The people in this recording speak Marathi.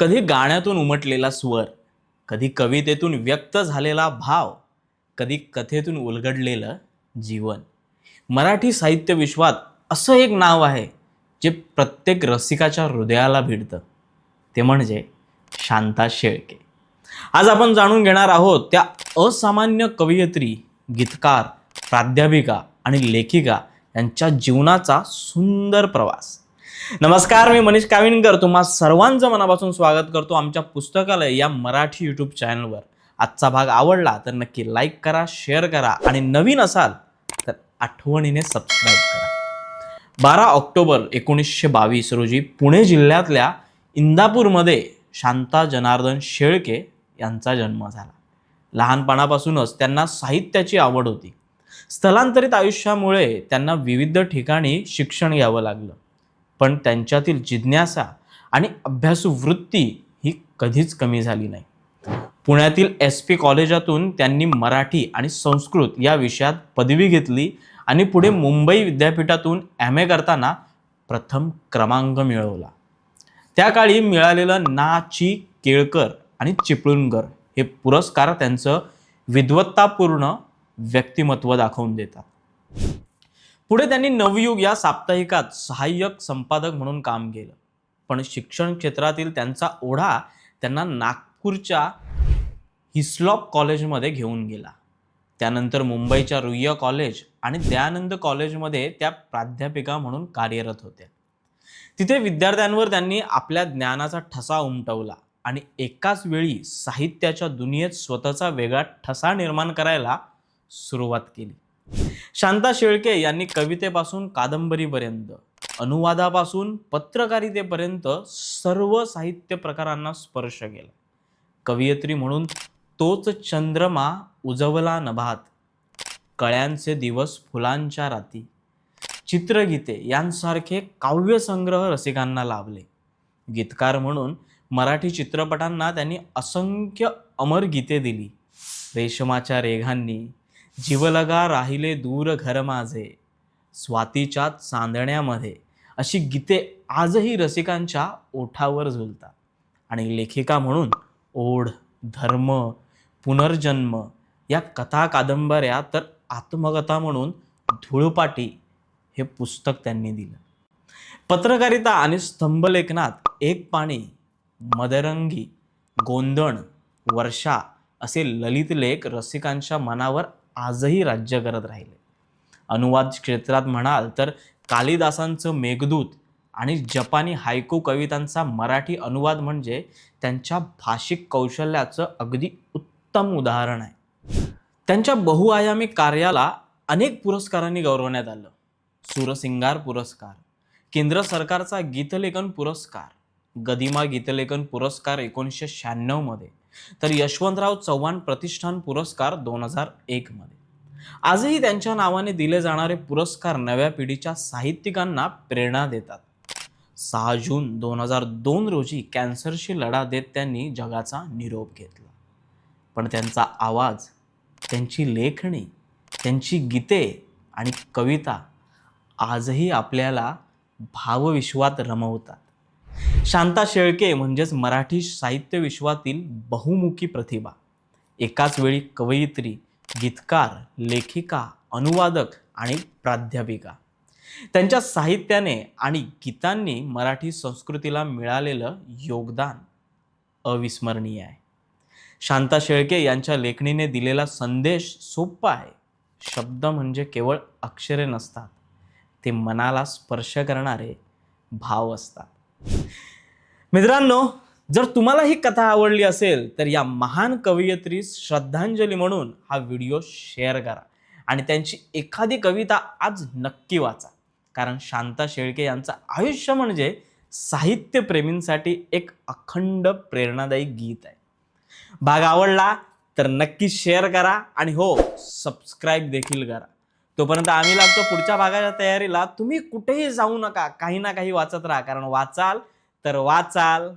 कधी गाण्यातून उमटलेला स्वर कधी कवितेतून व्यक्त झालेला भाव कधी कथेतून उलगडलेलं जीवन. मराठी साहित्य विश्वात असं एक नाव आहे जे प्रत्येक रसिकाच्या हृदयाला भिडतं. ते म्हणजे शांता शेळके. आज आपण जाणून घेणार आहोत त्या असामान्य कवयित्री गीतकार प्राध्यापिका आणि लेखिका यांच्या जीवनाचा सुंदर प्रवास. नमस्कार मी मनीष काविणकर तुम्हा सर्वांचं मनापासून स्वागत करतो आमच्या पुस्तकालय या मराठी यूट्यूब चॅनलवर आजचा भाग आवडला तर नक्की लाईक करा शेअर करा आणि नवीन असाल तर आठवणीने सबस्क्राईब करा. बारा ऑक्टोबर एकोणीसशे बावीस रोजी पुणे जिल्ह्यातल्या इंदापूरमध्ये शांता जनार्दन शेळके यांचा जन्म झाला. लहानपणापासूनच त्यांना साहित्याची आवड होती. स्थलांतरित आयुष्यामुळे त्यांना विविध ठिकाणी शिक्षण घ्यावं लागलं. पण त्यांच्यातील जिज्ञासा आणि अभ्यासू वृत्ती ही कधीच कमी झाली नाही. पुण्यातील एस पी कॉलेजातून त्यांनी मराठी आणि संस्कृत या विषयात पदवी घेतली आणि पुढे मुंबई विद्यापीठातून एम ए करताना प्रथम क्रमांक मिळवला. त्या काळी मिळालेलं ना ची केळकर आणि चिपळूणकर हे पुरस्कार त्यांचं विद्वत्तापूर्ण व्यक्तिमत्व दाखवून देतात. पुढे त्यांनी नवयुग या साप्ताहिकात सहाय्यक संपादक म्हणून काम केलं. पण शिक्षण क्षेत्रातील त्यांचा ओढा त्यांना नागपूरच्या हिस्लॉप कॉलेजमध्ये घेऊन गेला. त्यानंतर मुंबईच्या रुईया कॉलेज आणि दयानंद कॉलेजमध्ये त्या प्राध्यापिका म्हणून कार्यरत होत्या. तिथे विद्यार्थ्यांवर त्यांनी आपल्या ज्ञानाचा ठसा उमटवला आणि एकाच वेळी साहित्याच्या दुनियेत स्वतःचा वेगळा ठसा निर्माण करायला सुरुवात केली. शांता शेळके यांनी कवितेपासून कादंबरीपर्यंत अनुवादापासून पत्रकारितेपर्यंत सर्व साहित्य प्रकारांना स्पर्श केला. कवयित्री म्हणून तोच चंद्रमा उजवला नभात कळ्यांचे दिवस फुलांच्या राती. चित्रगीते यांसारखे काव्यसंग्रह रसिकांना लाभले. गीतकार म्हणून मराठी चित्रपटांना त्यांनी असंख्य अमर गीते दिली. रेशमाच्या रेघांनी जीवलगा राहिले दूर घर माझे स्वातीच्या चांदण्यामध्ये अशी गीते आजही रसिकांच्या ओठावर झुलतात. आणि लेखिका म्हणून ओढ धर्म पुनर्जन्म या कथा कादंबऱ्या तर आत्मकथा म्हणून धुळपाटी हे पुस्तक त्यांनी दिलं. पत्रकारिता आणि स्तंभलेखनात एक पाणी मदरंगी गोंदण वर्षा असे ललित लेख रसिकांच्या मनावर आजही राज्य करत राहिले. अनुवाद क्षेत्रात म्हणाल तर कालिदासांचं मेघदूत आणि जपानी हायकू कवितांचा मराठी अनुवाद म्हणजे त्यांच्या भाषिक कौशल्याचं अगदी उत्तम उदाहरण आहे. त्यांच्या बहुआयामी कार्याला अनेक पुरस्कारांनी गौरवण्यात आलं. सुरसिंगार पुरस्कार केंद्र सरकारचा गीतलेखन पुरस्कार गदिमा गीतलेखन पुरस्कार एकोणीसशे शहाण्णवमध्ये तर यशवंतराव चव्हाण प्रतिष्ठान पुरस्कार दोन हजार एकमध्ये. आजही त्यांच्या नावाने दिले जाणारे पुरस्कार नव्या पिढीच्या साहित्यिकांना प्रेरणा देतात. सहा जून दोन हजार दोन रोजी कॅन्सरशी लढा देत त्यांनी जगाचा निरोप घेतला. पण त्यांचा आवाज त्यांची लेखणी त्यांची गीते आणि कविता आजही आपल्याला भावविश्वात रमवतात. शांता शेळके म्हणजेच मराठी साहित्य विश्वातील बहुमुखी प्रतिभा. एकाच वेळी कवयित्री गीतकार लेखिका अनुवादक आणि प्राध्यापिका. त्यांच्या साहित्याने आणि गीतांनी मराठी संस्कृतीला मिळालेलं योगदान अविस्मरणीय आहे. शांता शेळके यांच्या लेखणीने दिलेला संदेश सोपा आहे. शब्द म्हणजे केवळ अक्षरे नसतात. ते मनाला स्पर्श करणारे भाव असतात. मित्रांनो जर तुम्हाला ही कथा आवडली असेल तर या महान कवयित्रीस श्रद्धांजली म्हणून हा व्हिडिओ शेअर करा आणि त्यांची एखादी कविता आज नक्की वाचा. कारण शांता शेळके यांचं आयुष्य म्हणजे साहित्यप्रेमींसाठी एक अखंड प्रेरणादायी गीत आहे. भाग आवडला तर नक्की शेअर करा आणि हो सबस्क्राईब देखील करा. तोपर्यंत आम्ही लागतो पुढच्या भागाच्या तयारीला. तुम्ही कुठेही जाऊ नका काही ना काही वाचत राहा कारण वाचाल तर वाचाल.